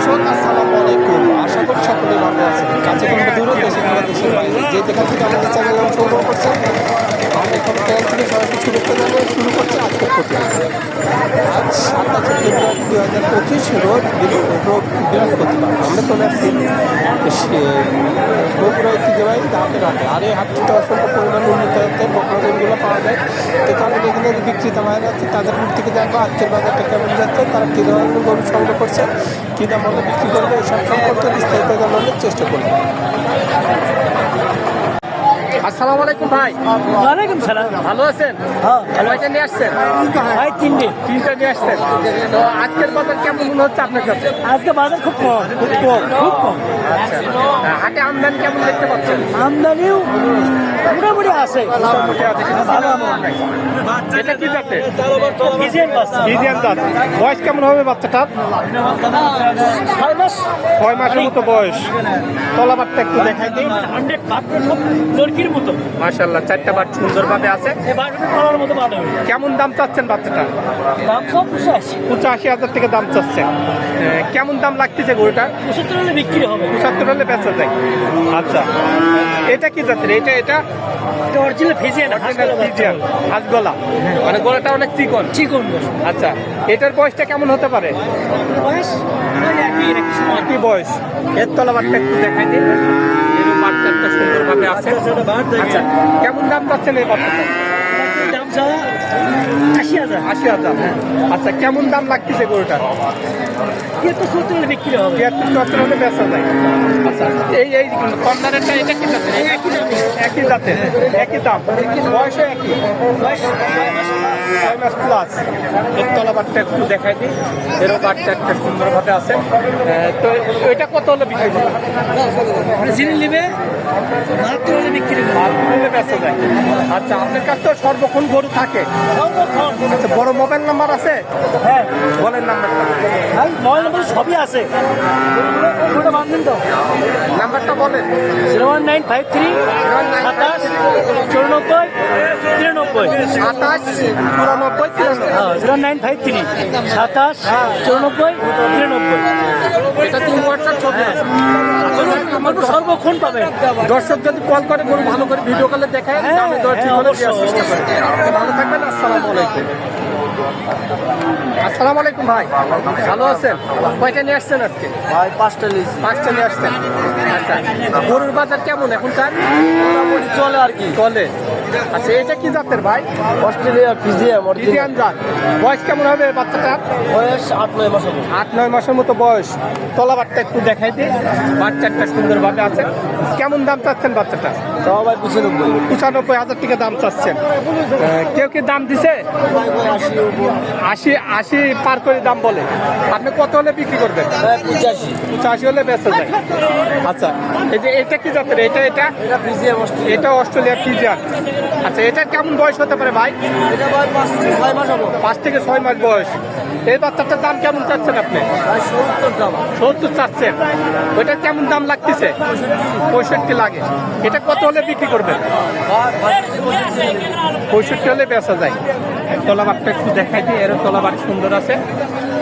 দর্শক আসসালামু আলাইকুম। আশা করি সকলে ভালো আছেন। কাছে কোনো দূরে দেশে কোনো দেশের বাইরে। যে যেখান থেকে আমাদের চ্যানেল অংশগ্রহণ করছেন আমি এখন চ্যানেল থেকে সবাইকে শুরু করে জানিয়ে শুরু করছে আজকের প্রতিবেদন। সাতাশ সেপ্টেম্বর দু হাজার পঁচিশ রোজ বৃহস্পতিবার। আমরা চলে আসছি বগুড়া ঐতিহ্যবাহী হাটের হাটে। আর এই হাটটিতে অসংখ্য পরিমাণ উন্নত হচ্ছে বকরগুলো পাওয়া যায়। তো তাদের এখানে বিক্রেতা মায়ের আছে, তাদের থেকে জানব আজকের বাজারটা কেমন যাচ্ছে, তারা কী ধরনের গরু সংগ্রহ করছে, কী দাম বিক্রি করবে, এসব সম্পর্কে বিস্তারিত জানানোর চেষ্টা করব। আসসালামু আলাইকুম ভাই। ওয়ালাইকুম সালাম। ভালো আছেন? হ্যাঁ ভালো কয়টা নিয়ে আসছেন? ভাই তিনটে। তিনটা নিয়ে আসছেন। তো আজকের বাজার কেমন মনে হচ্ছে আপনার কাছে? আজকে বাজার খুব কম খুব কম খুব কম। আচ্ছা হাটে আমদানি কেমন দেখতে পাচ্ছেন? আমদানিও মোটামুটি আছে। মোটামুটি আছে, কিন্তু ভালো আমদানি। এটা কি জাতের? ডিজাইন পাচ্ছে ইন্ডিয়ান জাত। বয়স কেমন হবে বাচ্চাটার? মাস ছয় মাসের মতো বয়স। তলাবারটা একটু দেখাই দিই। হান্ড্রেড লড়কির মতো। মাশাল্লাহ চারটা বার সুন্দরভাবে আছে। মতো কেমন দাম চাচ্ছেন বাচ্চাটা? পঁচাশি। হাজার থেকে দাম চাচ্ছেন। কেমন দাম লাগতেছে গরুটা? পঁচাত্তর হলে বিক্রি হবে। পঁচাত্তর হলে বেচা যায়। আচ্ছা এটা কি জাতের? এটা এটা? অরিজিনাল ফিজিয়ান ফিজিয়ান হাঁসগলা মানে গলাটা অনেক চিকন। চিকন আচ্ছা এটার বয়সটা কেমন হতে পারে? বয়স একই বয়স? এর তলাবারটা একটু দেখাই দিন। এর বাচ্চাটা সুন্দরভাবে আছে। আচ্ছা কেমন দাম পাচ্ছেন এই বাচ্চাটা? দাম চাওয়া আশি হাজার। আশি হাজার। আচ্ছা কেমন দাম লাগতেছে গরুটা? কিন্তু সত্তর হলে বিক্রি হবে। তিয়াত্তর চুয়াত্তর হলে বেচা যায়। আচ্ছা এই এই কর্নারেরটা এটা কি জাতের? একই দাম। একই জাতের একই দাম। বয়সও একই। ছয় মাস প্লাস এর তলাবারটা একটু দেখাই দিই। এরও বাচ্চা একটা সুন্দরভাবে আছে। তো এটা কত হলে বিক্রি করবে যিনি নেবে মাত্র হলে বিক্রি বেচা যায়। আচ্ছা আপনার কাছে তো সর্বক্ষণ গরু থাকে। আচ্ছা বড় মোবাইল নাম্বার আছে? হ্যাঁ। বলেন নাম্বারটা ভাই মোবাইল নম্বর সবই আছে। ওটা বান্ধেন তো। নাম্বারটা বলেন। Zero one nine five three সাতাশ চৌরানব্বই তিরানব্বই। সাতাশ চুরানব্বই তিরানব্বই। হ্যাঁ জিরো নাইন ফাইভ থ্রি সাতাশ চৌরানব্বই তিরানব্বই। এটা তিন হোয়াটসঅ্যাপ ছবি আছে। তো সর্বক্ষণ পাবে। দর্শক যদি কল করে গরু ভালো করে ভিডিও কলে দেখায় হ্যাঁ, হ্যাঁ, চেষ্টা করে। ভালো থাকবেন আসসালামু আলাইকুম। আসসালামু আলাইকুম ভাই। ভালো আছেন? কয়টা নিয়ে আসছেন আজকে? ভাই পাঁচটা লিস্ট পাঁচটা নিয়ে আসছেন। আচ্ছা গরুর বাজার কেমন এখনকার মোটামুটি চলে আর কি। চলে। আচ্ছা এটা কি জাতের ভাই? অস্ট্রেলিয়া ফিজিয়াম ইন্ডিয়ান জাত। বয়স কেমন হবে বাচ্চাটার? বয়স আট নয় মাস হবে আট নয় মাসের মতো বয়স। তলাবারটা একটু দেখাই দিই বাচ্চাটা সুন্দরভাবে আছে। কেমন দাম চাচ্ছেন বাচ্চাটা? সবাই পঁচানব্বই। পঁচানব্বই হাজার টাকা দাম চাচ্ছেন। কেউ কি দাম দিছে? আশি আশি পার করে দাম বলে। আপনি কত হলে বিক্রি করবেন? পঁচাশি। পঁচাশি হলে বেচা যায়। আচ্ছা এই যে এটা কি জাতের? এটা এটা? এটা অস্ট্রেলিয়া ফিজিয়ান আচ্ছা এটা কেমন বয়স হতে পারে ভাই? এটা ভাই পাঁচ ছয় মাস হবে। পাঁচ থেকে ছয় মাস বয়স। এই বাচ্চাটার দাম কেমন চাচ্ছেন আপনি? সত্তর চাচ্ছেন। ওইটা কেমন দাম লাগতেছে? পঁয়ষট্টি লাগে। এটা কত হলে বিক্রি করবেন? পঁয়ষট্টি হলে বেচা যায়। তলাবারটা একটু দেখাই দিই এরও তলাবার সুন্দর আছে।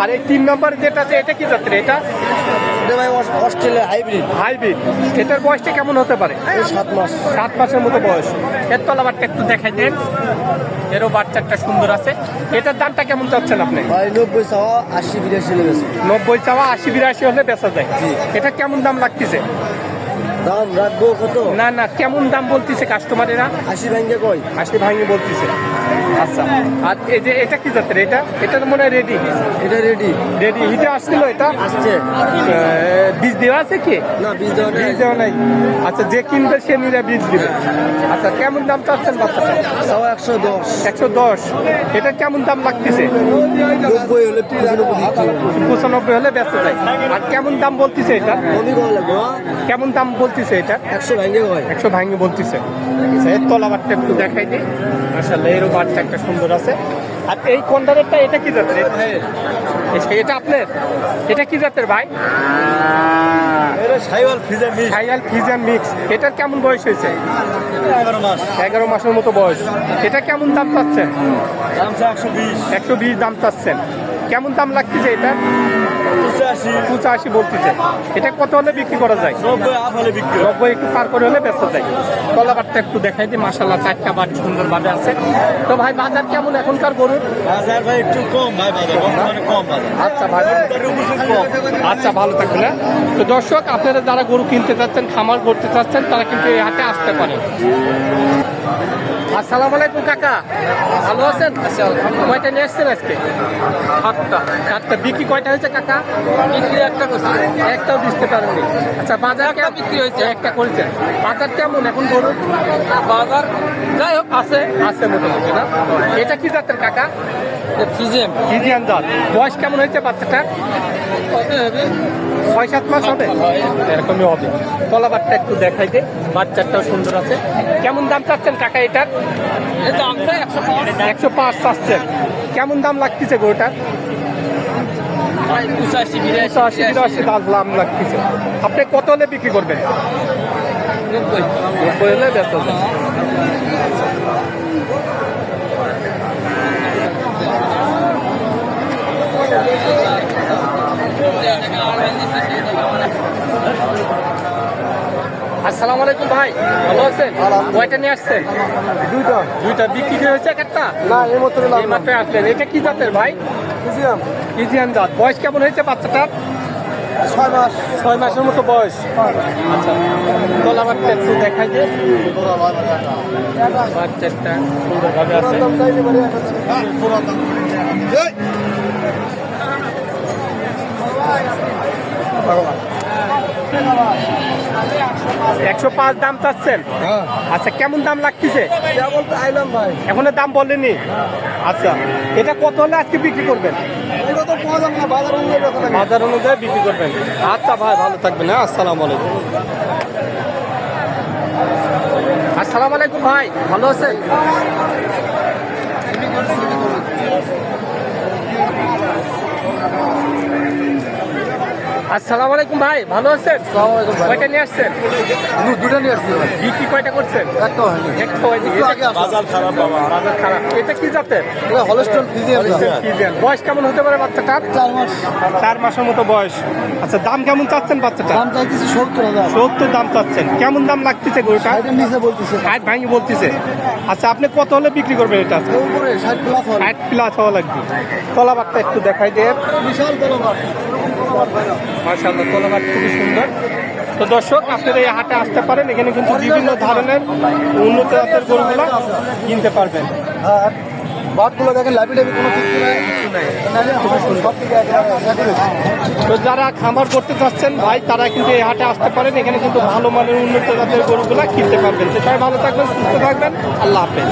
আর এই তিন নম্বর যেটা আছে এটা কি জাতের এটা? Australia hybrid. হাইব্রিড। এটার বয়সটা কেমন হতে পারে? সাত মাস। সাত মাসের মতো বয়স। এর তলাবারটা একটু দেখাই দেন। এরও বাচ্চাটা সুন্দর আছে। এটার দামটা কেমন চাচ্ছেন আপনি? নব্বই চাওয়া আশি বিরাশি নব্বই চাওয়া আশি বিরাশি হলে বেচা যায়। এটা কেমন দাম লাগতেছে? দাম রাখব কত? না না কেমন দাম বলতেছে কাস্টমারেরা আশি ব্যাংকে কই? আশি ভাঙি বলতেছে। আচ্ছা আর এই যে এটা কি জাতের এটা? এটা মনে হয় রেডি। এটা রেডি। রেডি হিটে আসছিল এটা? আসছে। বীজ দেওয়া আছে কি? না বীজ দেওয়া বীজ দেওয়া নাই। আচ্ছা যে কিনবে সে নিলে বীজ দিবে। আচ্ছা কেমন দাম চাচ্ছেন বাচ্চাটা? চাওয়া একশো দশ। একশো দশ। এটা কেমন দাম লাগতেছে? নব্বই হলে পঁচানব্বই হলে বেঁচে যায়। আর কেমন দাম বলতেছে এটা? কেমন দাম বলতেছে এটা? একশো ব্যাংকে কয় একশো ভাঙি বলতেছে। আচ্ছা এর তলাবারটা একটু দেখাই দিই। মাসাল্লাহ এরও বারটা একটা সুন্দর আছে। আর এই কন্ডারেরটা এটা কি জাতের? এটা- এটা আপনার? এটা কি জাতের ভাই? সাইয়াল ফিজান মিক্স। এটার কেমন বয়স হয়েছে? এগারো মাস। এগারো মাসের মতো বয়স। এটা কেমন দাম চাচ্ছেন? একশো বিশ দাম চাচ্ছেন। কেমন দাম লাগতেছে এটা? পঁচাশি। বলতেছে। এটা কত হলে বিক্রি করা যায়? নব্বই একটু পার করে হলে ব্যস্ত যায় কলাবারটা একটু দেখাই দিই মাসাল্লাহ চারটা বার সুন্দরভাবে আছে। তো ভাই বাজার কেমন এখনকার গরুর? বাজার ভাই একটু কম ভাই বাজার কম আচ্ছা ভাই আচ্ছা ভালো থাকবেন হ্যাঁ? তো দর্শক আপনারা যারা গরু কিনতে চাচ্ছেন খামার করতে চাচ্ছেন তারা কিন্তু এই হাটে আসতে পারেন। আসসালামু আলাইকুম কাকা। ভালো আছেন? কয়টা নিয়ে এসছেন আজকে? সাতটা। সাতটা। বিক্রি কয়টা হয়েছে কাকা? বিক্রি একটা করছে। একটাও দিতে পারেননি। আচ্ছা বাজার একটা বিক্রি হয়েছে। একটা করেছে। বাজার কেমন এখন গরুর বাজার যাই হোক আছে। আছে মোটামুটি না? এটা কি জাতের কাকা? ফিজিয়াম ফিজিয়ান। জাত। বয়স কেমন হয়েছে বাচ্চাটা ছয় সাত মাস হবে? এরকমই হবে। কলাবারটা একটু দেখাই দে। বাচ্চাটাও সুন্দর আছে। কেমন দাম চাচ্ছেন কাকা এটার? একশো পাঁচ। চাচ্ছেন কেমন দাম লাগতেছে গরুটার পঁচাশি বিরাশি দাম লাগতেছে। আপনি কত হলে বিক্রি করবেন? নব্বই। হলে ব্যস্ত হবে। আসসালামু আলাইকুম ভাই আছেন কয়টা নিয়ে আসছেন? দুইটা। দুইটা বিক্রি হয়েছে একটা? না এই মতো এই মাত্র আসলেন। এটা কি জাতের ভাই? বুঝলাম ইজিয়ান জাত। বয়স কেমন হয়েছে বাচ্চাটার? ছয় মাস। ছয় মাসের মতো বয়স। আচ্ছা। তলাবারটা একটু দেখাই দে। বাচ্চাটা সুন্দরভাবে আছে। একশো পাঁচ দাম চাচ্ছেন? হ্যাঁ। আচ্ছা কেমন দাম লাগতেছে? এখনও দাম বলেনি আচ্ছা এটা কত হলে আজকে বিক্রি করবেন? বাজার অনুযায়ী বিক্রি করবেন। আচ্ছা ভাই ভালো থাকবেন হ্যাঁ আসসালামু আলাইকুম। আসসালামু আলাইকুম ভাই ভালো আছেন? আসসালামু আলাইকুম ভাই ভালো আছেন? কয়টা নিয়ে আসছেন? দুটা নিয়ে আসছি বিক্রি কয়টা করছেন? একটা হয়নি। একটা হয়নি একটু আগে আসা। বাজার খারাপ বাবা। বাজার খারাপ। এটা কি জাতের? এটা হলস্টন ফিজিয়ান। বয়স কেমন হতে পারে বাচ্চাটার? চার মাস। চার মাসের মতো বয়স। আচ্ছা দাম কেমন চাচ্ছেন বাচ্চাটা দাম চাইতেছি সত্তর হাজার। সত্তর দাম চাচ্ছেন। কেমন দাম লাগতেছে গরুটা নিচে বলতেছে। ষাট ভাঙি বলতেছে। আচ্ছা আপনি কত হলে বিক্রি করবেন এটা? ষাট প্লাস হওয়া লাগবে। তলাবারটা একটু দেখাই দিয়ে বিশাল তলবার মার্শাল্লাহ তলাবার খুবই সুন্দর। তো দর্শক আপনারা এই হাটে আসতে পারেন এখানে কিন্তু বিভিন্ন ধরনের উন্নত জাতের গরুগুলো কিনতে পারবেন। বাটগুলো দেখেন লাভি কোনো কিছু তো যারা খামার করতে চাচ্ছেন ভাই তারা কিন্তু এই হাটে আসতে পারেন এখানে কিন্তু ভালো মানের উন্নত জাতের গরুগুলা কিনতে পারবেন। সেটাই ভালো থাকবেন সুস্থ থাকবেন। আল্লাহ হাফেজ।